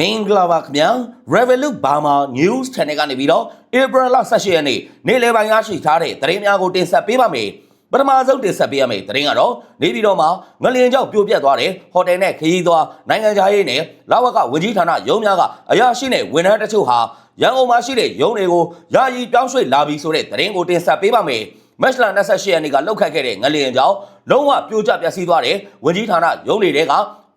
မင်္ဂလာပါခင်ဗျာ Revolut Burma News Channel ကနေပြီးတော့ April လ18ရက်နေ့နေ့လယ်ပိုင်းရရှိထားတဲ့သတင်းများကိုတင်ဆက်ပေးပါမယ်ပထမဆုံးတင်ဆက်ပေးရမယ့်သတင်းကတော့နေပြည်တော်မှာငလျင်ကြောင့်ပြိုပြက်သွားတဲ့ဟိုတယ်နဲ့ခရီးသွားနိုင်ငံခြားရေးနဲ့လဝကဝန်ကြီးဌာနရုံးများကအရာရှိနဲ့ဝန်ထမ်းတချို့ဟာရန်ကုန်မှာရှိတဲ့ရုံးတွေကိုယာယီပြောင်းရွှေ့လာပြီဆိုတဲ့သတင်းကိုတင်ဆက်ပေးပါမယ်မက်လ28ရက်နေ့ကလောက်ခတ်ခဲ့တဲ့ငလျင်ကြောင့်လုံးဝပြိုကျပျက်စီးသွားတဲ့ဝန်ကြီးဌာနရုံးတွေက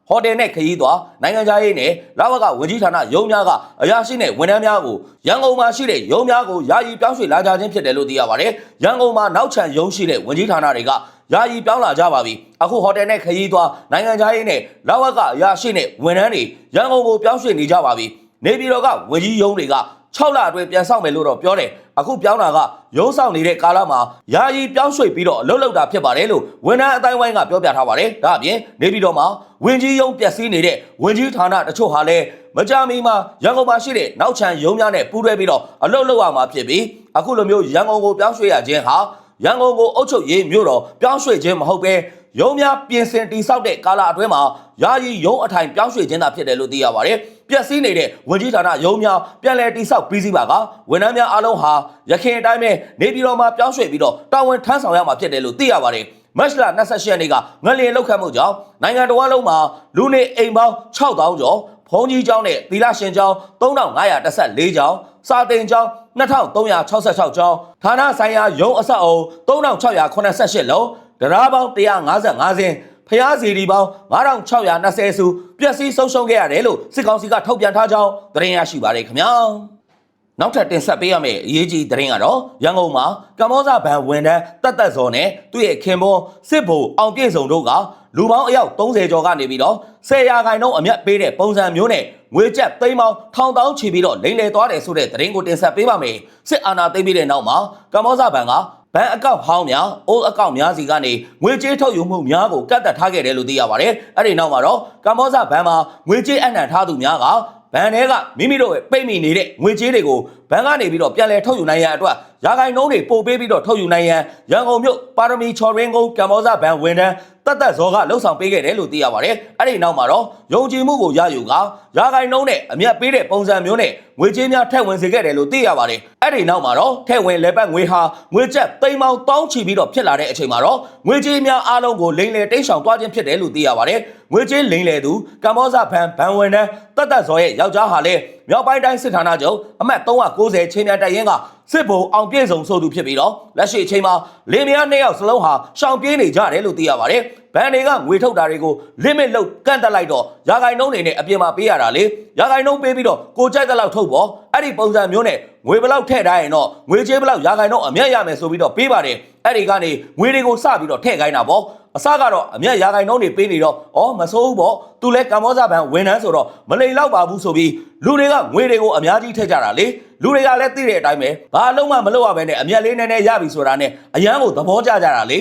ဟိုတယ်နဲ့ခရီးသွားနိုင်ငံခြားရေးနဲ့လာဝကဝန်ကြီးဌာနရုံးများကအရာရှိနဲ့ဝန်ထမ်းများကိုရန်ကုန်မှာရှိတဲ့ရုံးများကိုယာယီပြောင်းရွှေ့လာကြခြင်းဖြစ်တယ်လို့သိရပါတယ်။ရန်ကုန်မှာနောက်ချန်ရုံးရှိတဲ့ဝန်ကြီးဌာနတွေကယာယီပြောင်းလာကြပါပြီ။အခုဟိုတယ်နဲ့ခရီးသွားနိုင်ငံခြားရေးနဲ့လာဝကအရာရှိနဲ့ဝန်ထမ်းတွေရန်ကုန်ကိုပြောင်းရွှေ့နေကြပါပြီ။ နေပြည်တော်ကဝန်ကြီးရုံးတွေက6လအတွင်းပြန်ဆောင်မယ်လို့တော့ပြောတယ်အခုပြောင်းတာကရုံးဆောင်နေတဲ့ကာလမှာယာယီပြောင်းရွှေ့ပြီးတော့အလုပ်လုပ်တာဖြစ်ပါတယ်လို့ဝန်ထမ်းအတိုင်းဝိုင်းကပြောပြထားပါတယ်ဒါအပြင်နေပြည်တော်မှာဝင်ကြီးရုံးပျက်စီးနေတဲ့ဝင်ကြီးဌာနတချို့ဟာလည်းမကြမီမှာရန်ကုန်မှာရှိတဲ့နောက်ချန်ရုံးများနဲ့ပူးတွဲပြီးတော့အလုပ်လုပ်ရမှာဖြစ်ပြီးအခုလိုမျိုးရန်ကုန်ကိုပြောင်းရွှေ့ရခြင်းဟာရန်ကုန်ကိုအုပ်ချုပ်ရေးမြို့တော်ပြောင်းရွှေ့ခြင်းမဟုတ်ပဲ ရုံးများပြင်ဆင်တိစောက်တဲ့ကာလအတွင်းမှာယာယီရုံးအထိုင်ပြောင်းရွှေ့ခြင်းသာဖြစ်တယ်လို့သိရပါတယ်။ပျက်စီးနေတဲ့ဝင်ကြီးဌာနရုံးများပြန်လည်တိစောက်ပြီးစီးပါကဝန်ထမ်းများအားလုံးဟာရခိုင်အတိုင်းပဲနေပြည်တော်မှာပြောင်းရွှေ့ပြီးတော့တာဝန်ထမ်းဆောင်ရမှာဖြစ်တယ်လို့သိရပါတယ်။မတ်လ28ရက်နေ့ကငလျင်လောက်ခတ်မှုကြောင့်နိုင်ငံတော်လုံးမှာလူနေအိမ်ပေါင်း6000ကျော်ဖုံးကြီးကျောင်းနဲ့သီလရှင်ကျောင်း3514ကျောင်းစာတင်ကျောင်း2366ကျောင်းဌာနဆိုင်ရာရုံးအဆောက်အုံ3688လုံး တရားပေါင်း155စင်းဖျားစီဒီပေါင်း9620စုပျက်စီးဆုံးရှုံးခဲ့ရတယ်လို့စစ်ကောင်စီကထုတ်ပြန်ထားကြောင်းသတင်းရရှိပါတယ်ခင်ဗျာနောက်ထပ်တင်ဆက်ပေးရမယ့်အရေးကြီးသတင်းကတော့ရန်ကုန်မှာကမ္ဘောဇဘဏ်ဝန်ထမ်းတက်တက်စော်နဲ့သူ့ရဲ့ခင်ပွန်းစစ်ဗိုလ်အောင်ပြည့်စုံတို့ကလူပေါင်းအယောက်30ကျော်ကနေပြီးတော့10ရာခိုင်နှုန်းအမြတ်ပေးတဲ့ပုံစံမျိုးနဲ့ငွေကျပ်သိန်းပေါင်းထောင်တောင်းချီပြီးတော့လိမ့်လည်သွားတယ်ဆိုတဲ့သတင်းကိုတင်ဆက်ပေးပါမယ်စစ်အာဏာသိမ်းပြီးတဲ့နောက်မှာကမ္ဘောဇဘဏ်က ဘဏ်အကောင့်ဟောင်းများအိုးအကောင့်များစီကနေငွေကြေးထုတ်ယူမှုများကိုကတ်သက်ထားခဲ့တယ်လို့သိရပါတယ်။အဲ့ဒီနောက်မှာတော့ကမ္ဘောဇဘဏ်မှာငွေကြေးအနှံထားသူများကဘဏ်ထဲကမိမိတို့ရဲ့ပိတ်မိနေတဲ့ငွေကြေးတွေကိုဘဏ်ကနေပြီးတော့ပြန်လည်ထုတ်ယူနိုင်ရန်အတွက်ရာဂိုင်နှုန်းတွေပို့ပေးပြီးတော့ထုတ်ယူနိုင်ရန်ရန်ကုန်မြို့ပါရမီချော်ရင်းကုန်းကမ္ဘောဇဘဏ်ဝန်ထမ်းတတ်သက်ဇော်ကလှုပ်ဆောင်ပေးခဲ့တယ်လို့သိရပါတယ်။အဲ့ဒီနောက်မှာတော့ယုံကြည်မှုကိုရယူကရာဂိုင်နှုန်းနဲ့အမြတ်ပေးတဲ့ပုံစံမျိုးနဲ့ငွေကြေးများထည့်ဝင်စေခဲ့တယ်လို့သိရပါတယ်။အဲ့ဒီနောက်မှာတော့ထည့်ဝင်လက်ပတ်ငွေဟာငွေကျပ်သိန်းပေါင်းတောင်းချီပြီးတော့ဖြစ်လာတဲ့အချိန်မှာတော့ငွေကြေးများအားလုံးကိုလိမ်လည်တိတ်ဆောင်သွားခြင်းဖြစ်တယ်လို့သိရပါတယ်။ငွေကြေးလိမ်လည်သူကမ္ဘောဇဘဏ်ဘဏ်ဝန်ထမ်းတတ်သက်ဇော်ရဲ့ယောက်ျားဟာလည်းမြောက်ပိုင်းတိုင်းစစ်ဌာနချုပ်အမှတ်390ချင်းများတပ်ရင်းကစစ်ဗိုလ်အောင်ပြည့်စုံဆိုသူဖြစ်ပြီးတော့လက်ရှိအချိန်မှာလင်းမယားနှစ်ယောက်စလုံးဟာရှောင်ပြေးနေကြတယ်လို့သိရပါတယ်။ဘဏ်တွေကငွေထုတ်တာတွေကို limit လောက်ကန့်တက်လိုက်တော့ရာဂိုင်နှုန်းတွေနဲ့အပြင်မှာပေးရတာလေရာဂိုင်နှုန်းပေးပြီးတော့ကိုကြိုက်တဲ့လောက်ထုတ်ပေါ့အဲ့ဒီပုံစံမျိုးနဲ့ငွေဘလောက်ထည့်ထားရင်တော့ငွေကြေးဘလောက်ရာဂိုင်နှုန်းအမြတ်ရမယ်ဆိုပြီးတော့ပေးပါတယ်အဲ့ဒီကနေငွေတွေကိုစပြီးတော့ထည့်ခိုင်းတာပေါ့ အစကတော့အမြတ်ရာဂိုင်နှုန်းတွေပေးနေတော့ဩမစိုးဘူးပေါ့သူလဲကမ္ဘောဇဘဏ်ဝန်ထမ်းဆိုတော့မလိမ်လောက်ပါဘူးဆိုပြီးလူတွေကငွေတွေကိုအများကြီးထည့်ကြတာလေလူတွေကလည်းသိတဲ့အတိုင်းပဲဘာအလုံးမှမလုပ်ရဘဲနဲ့အမြတ်လေးနည်းနည်းရပြီဆိုတာနဲ့အရန်ကိုသဘောကျကြတာလေ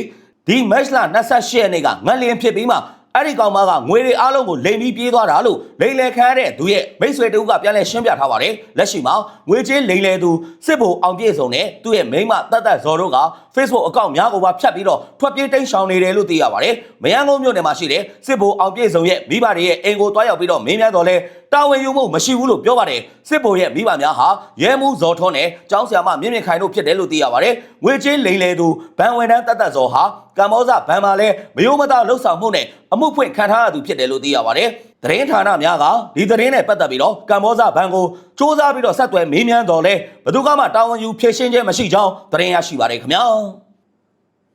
ဒီ match လ28ရက်နေ့ကငတ်လျင်ဖြစ်ပြီးမှ အဲ့ဒီကောင်မကငွေတွေအားလုံးကိုလိမ်ပြီးပြေးသွားတာလို့လိမ်လည်ခံရတဲ့သူရဲ့မိတ်ဆွေတူကပြန်လဲရှင်းပြထားပါတယ်လက်ရှိမှာငွေကြေးလိမ်လည်သူစစ်ဗိုလ်အောင်ပြည့်စုံနဲ့သူ့ရဲ့မိန်းမတတ်တတ်ဇော်တို့က Facebook အကောင့်များကိုပါဖြတ်ပြီးတော့ထွက်ပြေးတိမ်းရှောင်နေတယ်လို့သိရပါတယ်မယန်းကုန်းမြို့နယ်မှာရှိတဲ့စစ်ဗိုလ်အောင်ပြည့်စုံရဲ့မိဘတွေရဲ့အိမ်ကိုတွားရောက်ပြီးတော့မင်းများတော်လဲတာဝန်ယူမှုမရှိဘူးလို့ပြောပါတယ်စစ်ဗိုလ်ရဲ့မိဘများဟာရဲမှုဇော်ထွန်းနဲ့ကျောင်းဆရာမမြင့်မြင့်ခိုင်တို့ဖြစ်တယ်လို့သိရပါတယ်ငွေကြေးလိမ်လည်သူဘန်ဝန်တန်းတတ်တတ်ဇော်ဟာ ကမ္ဘောဇဘန်မှာလဲမယိုးမသားလှုပ်ဆောင်မှုနဲ့အမှုဖွင့်ခံထားရသူဖြစ်တယ်လို့သိရပါတယ်သတင်းဌာနများကဒီသတင်းနဲ့ပတ်သက်ပြီးတော့ကမ္ဘောဇဘန်ကိုစ조사ပြီးတော့ဆက်သွယ်မေးမြန်းတော်လဲဘယ်သူမှတာဝန်ယူဖြေရှင်းခြင်းမရှိကြောင်းသတင်းရရှိပါတယ်ခင်ဗျာ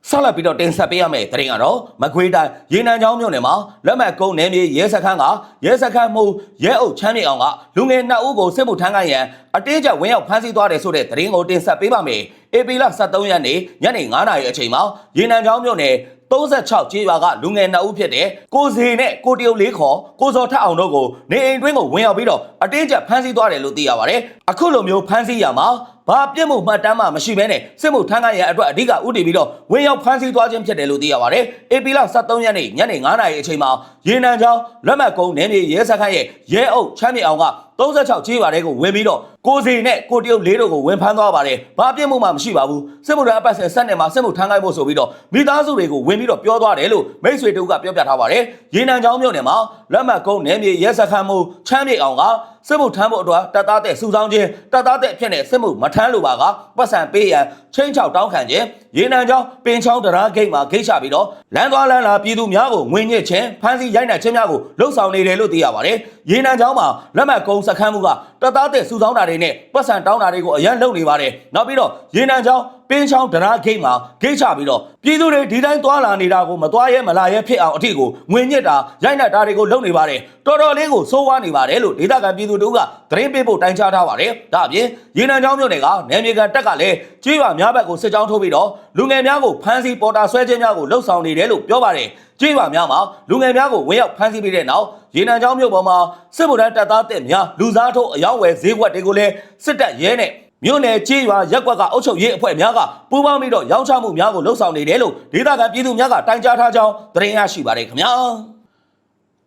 ဆက်လက်ပြီးတော့တင်ဆက်ပေးရမယ့်သတင်းကတော့မကွေးတိုင်းရေနံချောင်းမြို့နယ်မှာလက်မှတ်ကုန်းနယ်မြေရဲစခန်းကရဲစခန်းမှုရဲအုပ်ချမ်းမြေအောင်ကလူငယ်နှစ်ဦးကိုစစ်မှုထမ်းခိုင်းရန်အတေးကျဝင်းရောက်ဖမ်းဆီးသွားတယ်ဆိုတဲ့သတင်းကိုတင်ဆက်ပေးပါမယ်။အေပီလ23ရက်နေ့ညနေ9:00နာရီအချိန်မှာရေနံချောင်းမြို့နယ်36ကျေးရွာကလူငယ်နှစ်ဦးဖြစ်တဲ့ကိုစီနဲ့ကိုတရုတ်လေးခေါ်ကိုစောထက်အောင်တို့ကိုနေအိမ်တွင်းကိုဝင်ရောက်ပြီးတော့အတင်းကျပ်ဖမ်းဆီးသွားတယ်လို့သိရပါတယ်။အခုလိုမျိုးဖမ်းဆီးရမှာ ဘာပြစ်မှုမှတ်တမ်းမှမရှိဘဲနဲ့စစ်မှုထမ်းခိုင်းရအတွက်အဓိကဥတည်ပြီးတော့ဝင်ရောက်ဖမ်းဆီးသွားခြင်းဖြစ်တယ်လို့သိရပါတယ်။ AP လ23ရက်နေ့ညနေ9:00နာရီအချိန်မှာရေနံချောင်းလက်မှတ်ကုန်းနယ်မြေရဲစခန်းရဲ့ရဲအုပ်ချမ်းမြေအောင်က 36ကြေးပါတဲ့ကိုဝင်ပြီးတော့ကိုစီနဲ့ကိုတရုတ်လေးတို့ကိုဝင်ဖမ်းသွားပါတယ်ဘာပြစ်မှုမှမရှိပါဘူးစစ်မှုထမ်းအပတ်စဉ်ဆက်နေမှာစစ်မှုထမ်းခိုင်းဖို့ဆိုပြီးတော့မိသားစုတွေကိုဝင်ပြီးတော့ပြောသွားတယ်လို့မိတ်ဆွေတို့ကပြောပြထားပါတယ်ရေနံချောင်းမြို့နယ်မှာလက်မှတ်ကုန်းနယ်မြေရဲစခန်းမှုချမ်းမြေအောင်ကစစ်မှုထမ်းဖို့အတွက်တပ်သားတဲ့စုဆောင်ခြင်းတပ်သားတဲ့အဖြစ်နဲ့စစ်မှုမထမ်းလိုပါကပတ်စံပေးရန်ချင်းချောက်တောင်းခံခြင်းရေနံချောင်းပင်ချောင်းတရားဂိတ်မှာဂိတ်ချပြီးတော့လမ်းသွားလမ်းလာပြည်သူများကိုငွေညစ်ခြင်းဖမ်းဆီးရိုက်နှက်ခြင်းများကိုလှုပ်ဆောင်နေတယ်လို့သိရပါတယ်ရေနံချောင်းမှာလက်မှတ်ကုန်းစခန်းမှုကတပ်သားတဲ့စုဆောင်တာတွေနဲ့ပတ်စံတောင်းတာတွေကိုအရန်လုပ်နေပါတယ်နောက်ပြီးတော့ရေနံချောင်းပင်းချောင်းတရားဂိတ်မှာဂိတ်ချပြီးတော့ပြည်သူတွေဒီတိုင်းသွားလာနေတာကိုမသွားရဲမလာရဲဖြစ်အောင်အထီကိုငွေညစ်တာရိုက်နှက်တာတွေကိုလုပ်နေပါတယ်တော်တော်လေးကိုစိုးဝါးနေပါတယ်လို့ဒေသခံပြည်သူတို့ကသတင်းပေးဖို့တိုင်ကြားထားပါတယ်ဒါအပြင်ရေနံချောင်းမြို့နယ်ကနယ်မြေကန်တက်ကလည်းကြေးပါများဘက်ကိုစစ်ကြောင်းထိုးပြီးတော့လူငယ်များကိုဖမ်းဆီးပေါ်တာဆွဲခြင်းများကိုလှုပ်ဆောင်နေတယ်လို့ပြောပါတယ်ကြေးပါများမှာလူငယ်များကိုဝင်ရောက်ဖမ်းဆီးပြီးတဲ့နောက် ရေနံချောင်းမြို့ပေါ်မှာစစ်ဗိုလ်တန်းတပ်သားတက်များလူစားထုတ်အယောက်ဝယ်ဈေးကွက်တွေကိုလည်းစစ်တပ်ရဲနဲ့မြို့နယ်ကြေးရွာရက်ကွက်ကအုပ်ချုပ်ရေးအဖွဲ့များကပူးပေါင်းပြီးတော့ရောင်းချမှုများကိုလှုပ်ဆောင်နေတယ်လို့ဒေသခံပြည်သူများကတိုင်ကြားထားကြောင်းသတင်းရရှိပါတယ်ခင်ဗျာ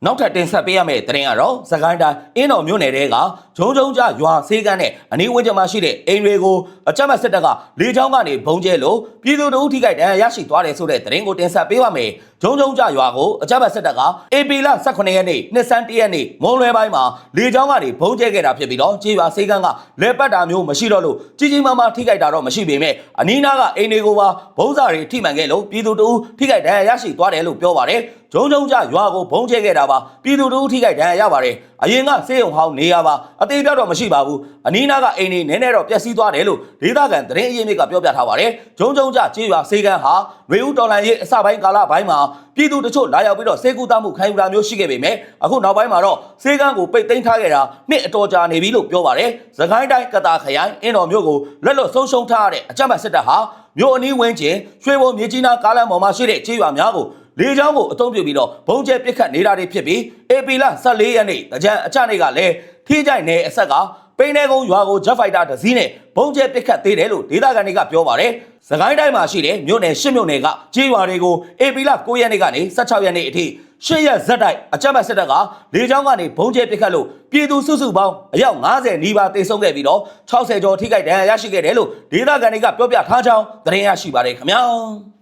နောက်ထပ်တင်ဆက်ပေးရမယ့်သတင်းကတော့စကိုင်းတိုင်းအင်းတော်မြို့နယ်တဲကဂျုံဂျုံကြရွာဆေးကန်းနဲ့အနီးဝန်းကျင်မှာရှိတဲ့အိမ်တွေကိုအကြမ်းဖက်စစ်တပ်ကလေကြောင်းကနေဘုံကျဲလို့ပြည်သူတို့ထိခိုက်ဒဏ်ရာရရှိသွားတယ်ဆိုတဲ့သတင်းကိုတင်ဆက်ပေးပါမယ်ဂျုံဂျုံကြရွာကိုအကြမ်းဖက်စစ်တပ်က AP လ18ရက်နေ့နှစ်ဆန်း1ရက်နေ့မုံလွယ်ပိုင်းမှာလေကြောင်းကနေဘုံကျဲခဲ့တာဖြစ်ပြီးတော့ကြေးရွာဆေးကန်းကလဲပတ်တာမျိုးမရှိတော့လို့ကြီးကြီးမားမားထိခိုက်တာတော့မရှိပေမဲ့အနီးနားကအိမ်တွေကိုပါဘုံစာတွေထိမှန်ခဲ့လို့ပြည်သူတို့ထိခိုက်ဒဏ်ရာရရှိသွားတယ်လို့ပြောပါတယ် ဂျုံဂျုံကြရွာကိုဘုံကျဲခဲ့တာပါပြည်သူတို့ထိခိုက်ဒဏ်ရာရပါတယ်အရင်ကစေယုံဟောင်းနေရပါအသေးပြောက်တော့မရှိပါဘူးအနီးနားကအိမ်တွေနည်းနည်းတော့ပျက်စီးသွားတယ်လို့ဒေသခံသတင်းအရင်းမြစ်ကပြောပြထားပါတယ်ဂျုံဂျုံကြကြေးရွာစေကန်းဟာမေဦးတော်လန်ရေးအစပိုင်းကာလပိုင်းမှာပြည်သူတချို့လာရောက်ပြီးတော့စေကူတာမှုခံယူတာမျိုးရှိခဲ့ပေမဲ့အခုနောက်ပိုင်းမှာတော့စေကန်းကိုပိတ်သိမ်းထားခဲ့တာနှစ်အတော်ကြာနေပြီလို့ပြောပါတယ်သခိုင်းတိုင်းကတာခရိုင်အင်းတော်မြို့ကိုလက်လွတ်ဆုံးရှုံးထားရတဲ့အကြမ်းဖက်စစ်တပ်ဟာမြို့အနီးဝန်းကျင်ရွှေဘုံမြေကြီးနားကားလမ်းပေါ်မှာရှိတဲ့ကြေးရွာများကို လေကြောင်းကိုအသုံးပြုပြီးတော့ဘုံကျဲပစ်ခတ်နေတာတွေဖြစ်ပြီးအေပီလ14ရက်နေ့တကြံအချနေ့ကလည်းထိကြိုက်နေအဆက်ကပိန်းနေကုန်းရွာကိုဂျက်ဖိုက်တာတစ်စီးနဲ့ဘုံကျဲပစ်ခတ်သေးတယ်လို့ဒေသခံတွေကပြောပါတယ်။စကိုင်းတိုင်းမှာရှိတဲ့မြို့နယ်၈မြို့နယ်ကကြေးရွာတွေကိုအေပီလ9ရက်နေ့ကနေ16ရက်နေ့အထိရှစ်ရက်ဇက်တိုက်အကြမ်းဖက်စစ်တပ်ကလေကြောင်းကနေဘုံကျဲပစ်ခတ်လို့ပြည်သူစုစုပေါင်းအယောက်90နီးပါးတေဆုံးခဲ့ပြီးတော့60ကျော်ထိခိုက်ဒဏ်ရာရရှိခဲ့တယ်လို့ဒေသခံတွေကပြောပြထားကြောင်းသတင်းရရှိပါတယ်ခင်ဗျာ။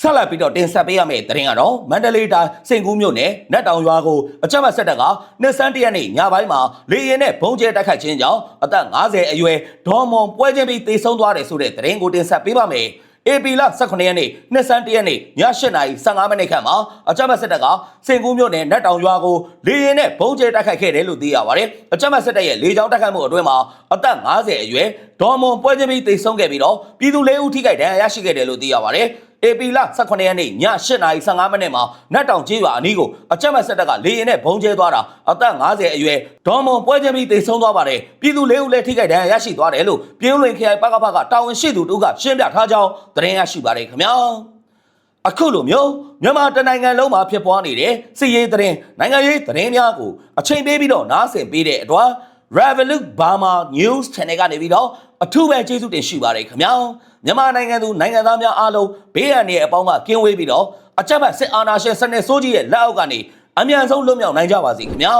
ဆက်လက်ပြီးတော့တင်ဆက်ပေးရမယ့်သတင်းကတော့မန္တလေးတိုင်းစိန်ကူးမြို့နယ်နတ်တောင်ရွာကိုအကြမ်းဖက်စစ်တပ်ကနှစ်ဆန်းတရက်နေ့ညပိုင်းမှာလေရင်နဲ့ဘုံကျဲတိုက်ခိုက်ခြင်းကြောင့်အသက်50အရွယ်ဒေါ်မွန်ပွဲချင်းပြီးတေဆုံးသွားတယ်ဆိုတဲ့သတင်းကိုတင်ဆက်ပေးပါမယ်။ AP လ18ရက်နေ့နှစ်ဆန်းတရက်နေ့ည8:15မိနစ်ခန့်မှာအကြမ်းဖက်စစ်တပ်ကစင်ကူးမြို့နယ်နတ်တောင်ရွာကိုလေရင်နဲ့ဘုံကျဲတိုက်ခိုက်ခဲ့တယ်လို့သိရပါတယ်။အကြမ်းဖက်စစ်တပ်ရဲ့လေကြောင်းတိုက်ခိုက်မှုအတွင်းမှာအသက်50အရွယ်ဒေါ်မွန်ပွဲချင်းပြီးတေဆုံးခဲ့ပြီးတော့ပြည်သူ၄ဦးထိခိုက်ဒဏ်ရာရရှိခဲ့တယ်လို့သိရပါတယ်။ AP လ18ရက်နေ့ည8:15မိနစ်မှာနတ်တောင်ကျေးရွာအနီးကိုအကြမ်းဖက်စစ်တပ်ကလေရင်နဲ့ဘုံကျဲသွားတာအသက်50အရွယ်ဒေါ်မွန်ပွဲချင်းပြီးတေဆုံးသွားပါတယ်ပြည်သူ၄ဦးလည်းထိခိုက်ဒဏ်ရာရရှိသွားတယ်လို့ပြင်းလွင်ခရိုင်ပကဖကတာဝန်ရှိသူတို့ကရှင်းပြထားကြောင်းသတင်းရရှိပါတယ်ခင်ဗျာအခုလိုမျိုးမြန်မာတနိုင်ငံလုံးမှာဖြစ်ပွားနေတဲ့စစ်ရေးသတင်းနိုင်ငံရေးသတင်းများကိုအချိန်ပေးပြီးတော့နားဆင်ပေးတဲ့အတွက် Revolut Burma News Channel ကနေပြီးတော့ အထူးပဲကျေးဇူးတင်ရှိပါတယ်ခင်ဗျာမြန်မာနိုင်ငံသူနိုင်ငံသားများအားလုံးဘေးရန်တွေအပေါင်းကကင်းဝေးပြီးတော့အကြမ်းဖက်စစ်အာဏာရှင်စနစ်ဆိုးကြီးရဲ့လက်အောက်ကနေအမြန်ဆုံးလွတ်မြောက်နိုင်ကြပါစေခင်ဗျာ